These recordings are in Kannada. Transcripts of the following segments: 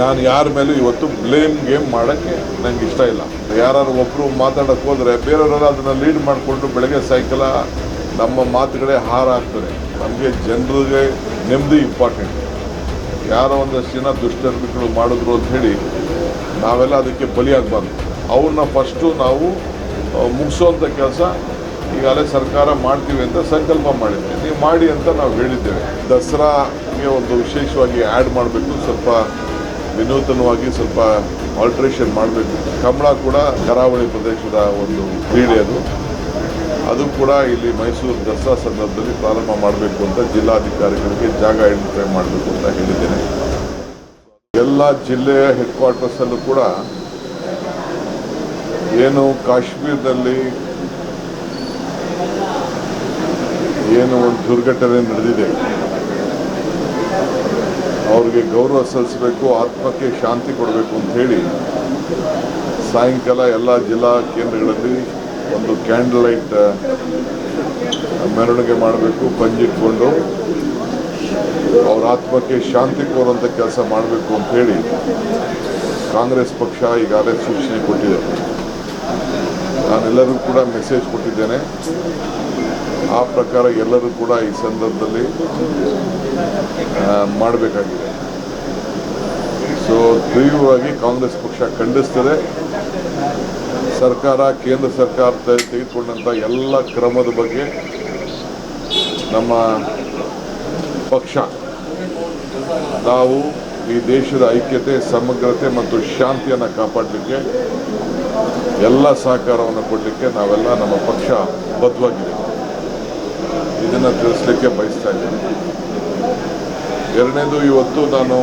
ನಾನು ಯಾರ ಮೇಲೂ ಇವತ್ತು ಬ್ಲೇಮ್ ಗೇಮ್ ಮಾಡೋಕ್ಕೆ ನಂಗೆ ಇಷ್ಟ ಇಲ್ಲ. ಯಾರು ಒಬ್ಬರು ಮಾತಾಡೋಕ್ಕೆ ಹೋದರೆ ಬೇರೆಯವರೆಲ್ಲ ಅದನ್ನು ಲೀಡ್ ಮಾಡಿಕೊಂಡು ಬೆಳಗ್ಗೆ ಸಾಯಂಕಾಲ ನಮ್ಮ ಮಾತುಗಳೇ ಹಾರ ಆಗ್ತದೆ ನಮಗೆ ಜನರಿಗೆ ನೆಮ್ಮದಿ ಇಂಪಾರ್ಟೆಂಟ್ ಯಾರೋ ಒಂದಷ್ಟು ಜನ ದುಷ್ಟರ್ಮಿಗಳು ಮಾಡಿದ್ರು ಅಂತ ಹೇಳಿ ನಾವೆಲ್ಲ ಅದಕ್ಕೆ ಬಲಿಯಾಗಬಾರ್ದು. ಅವ್ರನ್ನ ಫಸ್ಟು ನಾವು ಮುಗಿಸೋವಂಥ ಕೆಲಸ ಈಗಾಗಲೇ ಸರ್ಕಾರ ಮಾಡ್ತೀವಿ ಅಂತ ಸಂಕಲ್ಪ ಮಾಡಿದ್ದೆ ನೀವು ಮಾಡಿ ಅಂತ ನಾವು ಹೇಳಿದ್ದೇವೆ. ದಸರಾಗೆ ಒಂದು ವಿಶೇಷವಾಗಿ ಆ್ಯಡ್ ಮಾಡಬೇಕು. ಸ್ವಲ್ಪ ವಿನೂತನವಾಗಿ ಸ್ವಲ್ಪ ಆಲ್ಟ್ರೇಷನ್ ಮಾಡಬೇಕು. ಕಮಲ ಕೂಡ ಕರಾವಳಿ ಪ್ರದೇಶದ ಒಂದು ಕ್ರೀಡೆ ಅದು. ಅದು ಕೂಡ ಇಲ್ಲಿ ಮೈಸೂರು ದಸರಾ ಸಂದರ್ಭದಲ್ಲಿ ಪ್ರಾರಂಭ ಮಾಡಬೇಕು ಅಂತ ಜಿಲ್ಲಾಧಿಕಾರಿಗಳಿಗೆ ಜಾಗ ಐಡೆಂಟಿಫೈ ಮಾಡಬೇಕು ಅಂತ ಹೇಳಿದ್ದೇನೆ. ಎಲ್ಲ ಜಿಲ್ಲೆಯ ಹೆಡ್ ಕ್ವಾರ್ಟರ್ಸಲ್ಲೂ ಕೂಡ ಏನು ಕಾಶ್ಮೀರದಲ್ಲಿ ಏನು ಒಂದು ದುರ್ಘಟನೆ ನಡೆದಿದೆ. ಅವ್ರಿಗೆ ಗೌರವ ಸಲ್ಲಿಸಬೇಕು, ಆತ್ಮಕ್ಕೆ ಶಾಂತಿ ಕೊಡಬೇಕು ಅಂತ ಹೇಳಿ ಸಾಯಂಕಾಲ ಎಲ್ಲ ಜಿಲ್ಲಾ ಕೇಂದ್ರಗಳಲ್ಲಿ ಒಂದು ಕ್ಯಾಂಡಲ್ ಲೈಟ್ ಮೆರವಣಿಗೆ ಮಾಡಬೇಕು ಪಂಜಿಟ್ಕೊಂಡು ಅವ್ರ ಆತ್ಮಕ್ಕೆ ಶಾಂತಿ ಕೋರುವಂಥ ಕೆಲಸ ಮಾಡಬೇಕು ಅಂತ ಹೇಳಿ ಕಾಂಗ್ರೆಸ್ ಪಕ್ಷ ಈಗಾಗಲೇ ಸೂಚನೆ ಕೊಟ್ಟಿದೆ. ನಾನೆಲ್ಲರಿಗೂ ಕೂಡ ಮೆಸೇಜ್ ಕೊಟ್ಟಿದ್ದೇನೆ. ಆ ಪ್ರಕಾರ ಎಲ್ಲರೂ ಕೂಡ ಈ ಸಂದರ್ಭದಲ್ಲಿ ಮಾಡಬೇಕಾಗಿದೆ. ಸೊ ತೀವ್ರವಾಗಿ ಕಾಂಗ್ರೆಸ್ ಪಕ್ಷ ಖಂಡಿಸ್ತದೆ. ಸರ್ಕಾರ, ಕೇಂದ್ರ ಸರ್ಕಾರ ತೆಗೆದುಕೊಂಡಂಥ ಎಲ್ಲ ಕ್ರಮದ ಬಗ್ಗೆ ನಮ್ಮ ಪಕ್ಷ, ನಾವು ಈ ದೇಶದ ಐಕ್ಯತೆ, ಸಮಗ್ರತೆ ಮತ್ತು ಶಾಂತಿಯನ್ನು ಕಾಪಾಡಲಿಕ್ಕೆ ಎಲ್ಲ ಸಹಕಾರವನ್ನು ಕೊಡಲಿಕ್ಕೆ ನಾವೆಲ್ಲ ನಮ್ಮ ಪಕ್ಷ ಬದ್ಧವಾಗಿದೆ. ಇದನ್ನು ತಿಳಿಸ್ಲಿಕ್ಕೆ ಬಯಸ್ತಾ ಇದ್ದೀನಿ. ಎರಡನೇದು, ಇವತ್ತು ನಾನು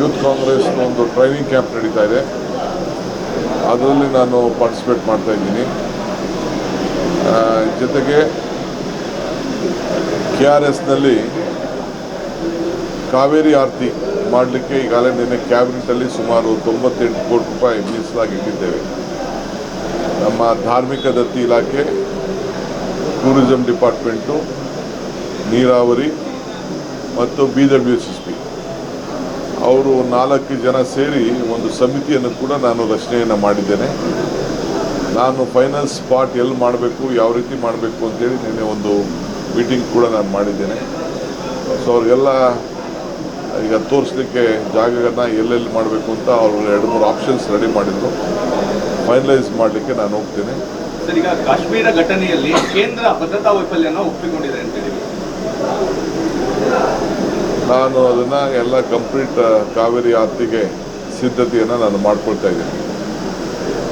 ಯೂತ್ ಕಾಂಗ್ರೆಸ್ನ ಒಂದು ಟ್ರೈನಿಂಗ್ ಕ್ಯಾಂಪ್ ನಡೀತಾ ಇದೆ. ಅದರಲ್ಲಿ ನಾನು ಪಾರ್ಟಿಸಿಪೇಟ್ ಮಾಡ್ತಾ ಇದ್ದೀನಿ. ಜೊತೆಗೆ ಕೆ ಆರ್ ಎಸ್ನಲ್ಲಿ ಕಾವೇರಿ ಆರತಿ ಮಾಡಲಿಕ್ಕೆ ಈಗಾಗಲೇ ನಿನ್ನೆ ಕ್ಯಾಬಿನೆಟಲ್ಲಿ ಸುಮಾರು ತೊಂಬತ್ತೆಂಟು ಕೋಟಿ ರೂಪಾಯಿ ಮೀಸಲಾಗಿ ಇಟ್ಟಿದ್ದೇವೆ. ನಮ್ಮ ಧಾರ್ಮಿಕ ದತ್ತಿ ಇಲಾಖೆ, ಟೂರಿಸಂ ಡಿಪಾರ್ಟ್ಮೆಂಟು ನೀರಾವರಿ ಮತ್ತು B W S S P ಅವರು ನಾಲ್ಕು ಜನ ಸೇರಿ ಒಂದು ಸಮಿತಿಯನ್ನು ಕೂಡ ನಾನು ರಚನೆಯನ್ನು ಮಾಡಿದ್ದೇನೆ. ನಾನು ಫೈನಾನ್ಸ್ ಸ್ಪಾಟ್ ಎಲ್ಲಿ ಮಾಡಬೇಕು, ಯಾವ ರೀತಿ ಮಾಡಬೇಕು ಅಂತೇಳಿ ನಿನ್ನೆ ಒಂದು ಮೀಟಿಂಗ್ ಕೂಡ ನಾನು ಮಾಡಿದ್ದೇನೆ. ಸೊ ಅವ್ರಿಗೆಲ್ಲ ಈಗ ತೋರಿಸಲಿಕ್ಕೆ ಜಾಗಗಳನ್ನ ಎಲ್ಲೆಲ್ಲಿ ಮಾಡಬೇಕು ಅಂತ ಅವರು ಎರಡು ಮೂರು ಆಪ್ಷನ್ಸ್ ರೆಡಿ ಮಾಡಿದರು. ಫೈನಲೈಸ್ ಮಾಡಲಿಕ್ಕೆ ನಾನು ಹೋಗ್ತೇನೆ. ಕಾಶ್ಮೀರ ಘಟನೆಯಲ್ಲಿ ಕೇಂದ್ರ ಭದ್ರತಾ ವೈಫಲ್ಯನ ಒಪ್ಪಿಕೊಂಡಿದೆ ಅಂತ ಹೇಳಿ ನಾನು ಅದನ್ನು ಎಲ್ಲ ಕಂಪ್ಲೀಟ್ ಕಾವೇರಿ ಆರತಿಗೆ ಸಿದ್ಧತೆಯನ್ನು ನಾನು ಮಾಡ್ಕೊಳ್ತಾ ಇದ್ದೀನಿ.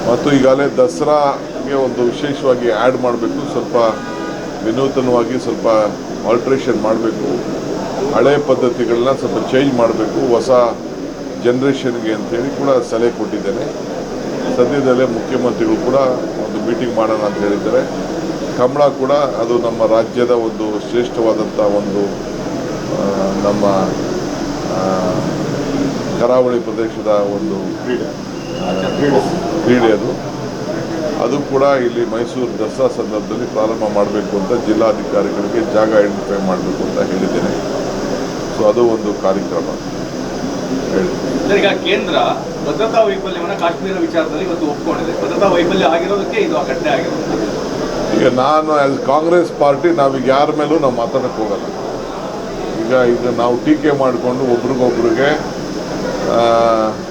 ಮತ್ತು ಈಗಾಗಲೇ ದಸರಾಗೆ ಒಂದು ವಿಶೇಷವಾಗಿ ಆ್ಯಡ್ ಮಾಡಬೇಕು, ಸ್ವಲ್ಪ ವಿನೂತನವಾಗಿ ಸ್ವಲ್ಪ ಆಲ್ಟ್ರೇಷನ್ ಮಾಡಬೇಕು, ಹಳೆ ಪದ್ಧತಿಗಳನ್ನ ಸ್ವಲ್ಪ ಚೇಂಜ್ ಮಾಡಬೇಕು, ಹೊಸ ಜನ್ರೇಷನ್ಗೆ ಅಂತೇಳಿ ಕೂಡ ಸಲಹೆ ಕೊಟ್ಟಿದ್ದೇನೆ. ಸದ್ಯದಲ್ಲೇ ಮುಖ್ಯಮಂತ್ರಿಗಳು ಕೂಡ ಒಂದು ಮೀಟಿಂಗ್ ಮಾಡೋಣ ಅಂತ ಹೇಳಿದ್ದಾರೆ. ಕಮಲ ಕೂಡ ಅದು ನಮ್ಮ ರಾಜ್ಯದ ಒಂದು ಶ್ರೇಷ್ಠವಾದಂಥ ಒಂದು ನಮ್ಮ ಕರಾವಳಿ ಪ್ರದೇಶದ ಒಂದು ಕ್ರೀಡೆ. ಅದು. ಅದು ಕೂಡ ಇಲ್ಲಿ ಮೈಸೂರು ದಸರಾ ಸಂದರ್ಭದಲ್ಲಿ ಪ್ರಾರಂಭ ಮಾಡಬೇಕು ಅಂತ ಜಿಲ್ಲಾಧಿಕಾರಿಗಳಿಗೆ ಜಾಗ ಐಡೆಂಟಿಫೈ ಮಾಡಬೇಕು ಅಂತ ಹೇಳಿದ್ದೇನೆ. ಸೊ ಅದು ಒಂದು ಕಾರ್ಯಕ್ರಮ. ಈಗ ಕೇಂದ್ರ ಭದ್ರತಾ ವೈಫಲ್ಯವನ್ನ ಕಾಶ್ಮೀರ ವಿಚಾರದಲ್ಲಿ ಇವತ್ತು ಒಪ್ಕೊಂಡಿದೆ. ಭದ್ರತಾ ವೈಫಲ್ಯ ಆಗಿರೋದಕ್ಕೆ ಇದು ಅಘಟನೆ ಘಟನೆ ಆಗಿರೋದು. ಈಗ ನಾನು ಆಸ್ ಕಾಂಗ್ರೆಸ್ ಪಾರ್ಟಿ ನಾವೀಗ ಯಾರ ಮೇಲೂ ನಾವು ಮಾತಾಡಕ್ಕೆ ಹೋಗಲ್ಲ. ಈಗ ನಾವು ಟೀಕೆ ಮಾಡಿಕೊಂಡು ಒಬ್ರಿಗೊಬ್ರಿಗೆ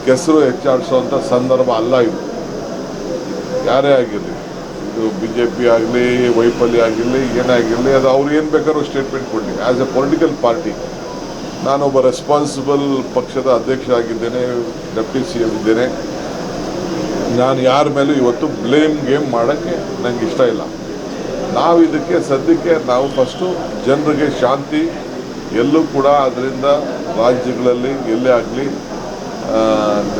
ಕೆಸರು ಹೆಚ್ಚಾಡಿಸುವಂಥ ಸಂದರ್ಭ ಅಲ್ಲ ಇದು. ಯಾರೇ ಆಗಿರಲಿ, ಇದು ಬಿ ಜೆ ಪಿ ಆಗಲಿ, ವೈಫಲ್ಯ ಆಗಿರಲಿ ಏನೇ ಆಗಿರಲಿ ಅದು ಅವ್ರು ಏನು ಬೇಕಾದ್ರೂ ಸ್ಟೇಟ್ಮೆಂಟ್ ಕೊಡಲಿ. ಆ್ಯಸ್ ಎ ಪೊಲಿಟಿಕಲ್ ಪಾರ್ಟಿ ನಾನೊಬ್ಬ ರೆಸ್ಪಾನ್ಸಿಬಲ್ ಪಕ್ಷದ ಅಧ್ಯಕ್ಷ ಆಗಿದ್ದೇನೆ ಡೆಪ್ಟಿ ಸಿ ಎಂ ಇದ್ದೇನೆ. ನಾನು ಯಾರ ಮೇಲೂ ಇವತ್ತು ಬ್ಲೇಮ್ ಗೇಮ್ ಮಾಡೋಕ್ಕೆ ನನಗೆ ಇಷ್ಟ ಇಲ್ಲ. ನಾವು ಇದಕ್ಕೆ ಸದ್ಯಕ್ಕೆ ನಾವು ಫಸ್ಟು ಜನರಿಗೆ ಶಾಂತಿ ಎಲ್ಲೂ ಕೂಡ ಅದರಿಂದ ರಾಜ್ಯಗಳಲ್ಲಿ ಎಲ್ಲೇ ಆಗಲಿ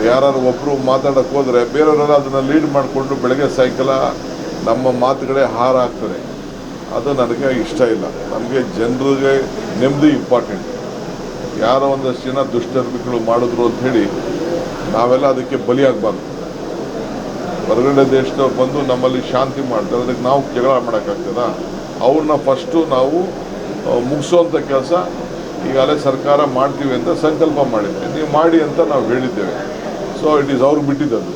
ಯಾರು ಒಬ್ಬರು ಮಾತಾಡೋಕ್ಕೆ ಹೋದರೆ ಬೇರೆಯವರೆಲ್ಲ ಅದನ್ನು ಲೀಡ್ ಮಾಡಿಕೊಂಡು ಬೆಳಗ್ಗೆ ಸಾಯಂಕಾಲ ನಮ್ಮ ಮಾತುಗಳೇ ಹಾರ ಆಗ್ತದೆ ಅದು ನನಗೆ ಇಷ್ಟ ಇಲ್ಲ. ನಮಗೆ ಜನರಿಗೆ ನೆಮ್ಮದಿ ಇಂಪಾರ್ಟೆಂಟ್ ಯಾರೋ ಒಂದಷ್ಟು ಜನ ದುಷ್ಟರ್ಮಿಗಳು ಮಾಡಿದ್ರು ಹೇಳಿ ನಾವೆಲ್ಲ ಅದಕ್ಕೆ ಬಲಿಯಾಗಬಾರ್ದು. ಹೊರಗಡೆ ದೇಶದವ್ರು ಬಂದು ನಮ್ಮಲ್ಲಿ ಶಾಂತಿ ಮಾಡ್ತಾರೆ. ಅದಕ್ಕೆ ನಾವು ಜಗಳ ಮಾಡೋಕ್ಕಾಗ್ತದ? ಅವ್ರನ್ನ ಫಸ್ಟು ನಾವು ಮುಗಿಸೋವಂಥ ಕೆಲಸ ಈಗಾಗಲೇ ಸರ್ಕಾರ ಮಾಡ್ತೀವಿ ಅಂತ ಸಂಕಲ್ಪ ಮಾಡಿದೆ ನೀವು ಮಾಡಿ ಅಂತ ನಾವು ಹೇಳಿದ್ದೇವೆ. ಸೊ ಇಟ್ ಈಸ್ ಅವ್ರು ಬಿಟ್ಟಿದ್ದದು